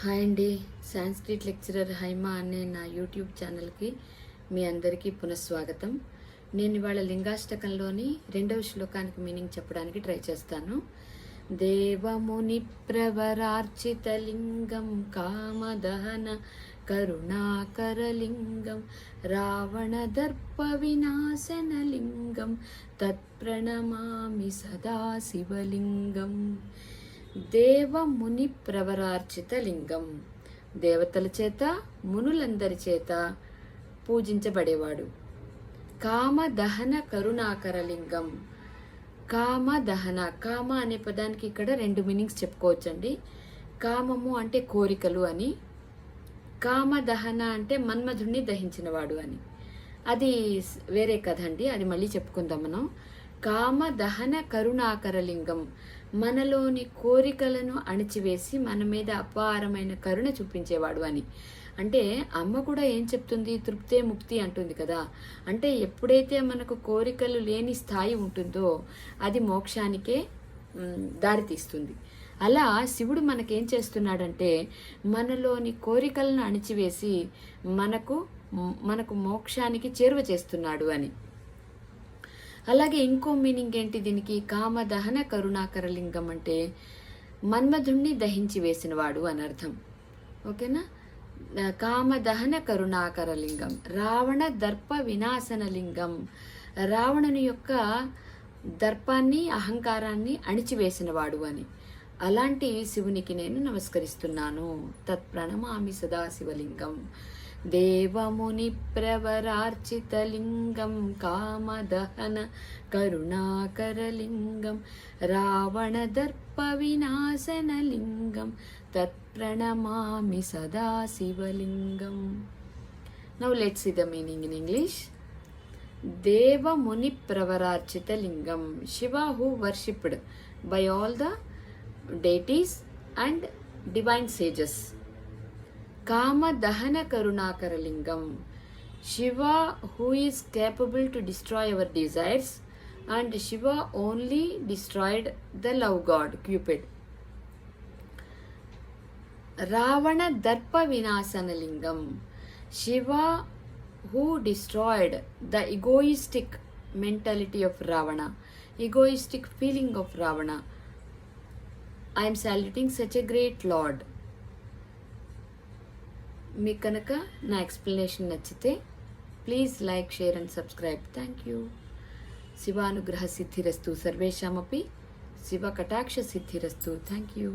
Hi అండి. Sanskrit lecturer Haima అనే నా యూట్యూబ్ ఛానల్కి మీ అందరికీ పునఃస్వాగతం. నేను ఇవాళ లింగాష్టకంలోని రెండవ శ్లోకానికి మీనింగ్ చెప్పడానికి ట్రై చేస్తాను. దేవముని ప్రవరార్చిత లింగం కామదహన కరుణాకరలింగం రావణ దర్ప వినాశన లింగం తత్ప్రణమామి సదా శివలింగం. దేవముని ప్రవరార్చిత లింగం. దేవతల చేత మునులందరి చేత పూజించబడేవాడు. కామ దహన కరుణాకర లింగం. కామ దహన కామ అనే పదానికి ఇక్కడ రెండు మీనింగ్స్ చెప్పుకోవచ్చండి. కామము అంటే కోరికలు అని కామ దహన అంటే మన్మధుణ్ణి దహించినవాడు అని. అది వేరే కథ అండి అది మళ్ళీ చెప్పుకుందాం మనం. కామ దహన కరుణాకర లింగం మనలోని కోరికలను అణిచివేసి మన మీద అపారమైన కరుణ చూపించేవాడు అని. అంటే అమ్మ కూడా ఏం చెప్తుంది? తృప్తే ముక్తి అంటుంది కదా. అంటే ఎప్పుడైతే మనకు కోరికలు లేని స్థాయి ఉంటుందో అది మోక్షానికే దారితీస్తుంది. అలా శివుడు మనకేం చేస్తున్నాడంటే మనలోని కోరికలను అణిచివేసి మనకు మనకు మోక్షానికి చేరువ చేస్తున్నాడు అని. అలాగే ఇంకో మీనింగ్ ఏంటి దీనికి? కామదహన కరుణాకర లింగం అంటే మన్మధుణ్ణి దహించి వేసినవాడు అని అర్థం. ఓకేనా? కామదహన కరుణాకర లింగం రావణ దర్ప వినాశన లింగం. రావణుని యొక్క దర్పాన్ని అహంకారాన్ని అణిచివేసినవాడు అని. అలాంటి శివునికి నేను నమస్కరిస్తున్నాను. తత్ప్రణమామి సదాశివలింగం. దేవముని ప్రవరార్చితలింగం కామదహన కరుణాకరలింగం तत्प्रणमामि వినాశనలింగం తత్ప్రణమామి సదాశివలింగం now let's see the meaning in English Devamuni Pravararchita Lingam, Shiva who worshipped by all the deities and divine sages. Kamadahana Karunakaralingam. Shiva, who is capable to destroy our desires, and Shiva only destroyed the love god Cupid. Ravana Darpa Vinasanalingam. Shiva, who destroyed the egoistic mentality of Ravana, egoistic feeling of Ravana. I am saluting such a great Lord. మీకు కనుక నా explanation నచ్చితే please like share and subscribe. Thank you. శివానుగ్రహ సిద్ధిరస్తు సర్వేషామపి శివ కటాక్ష సిద్ధిరస్తు. Thank you.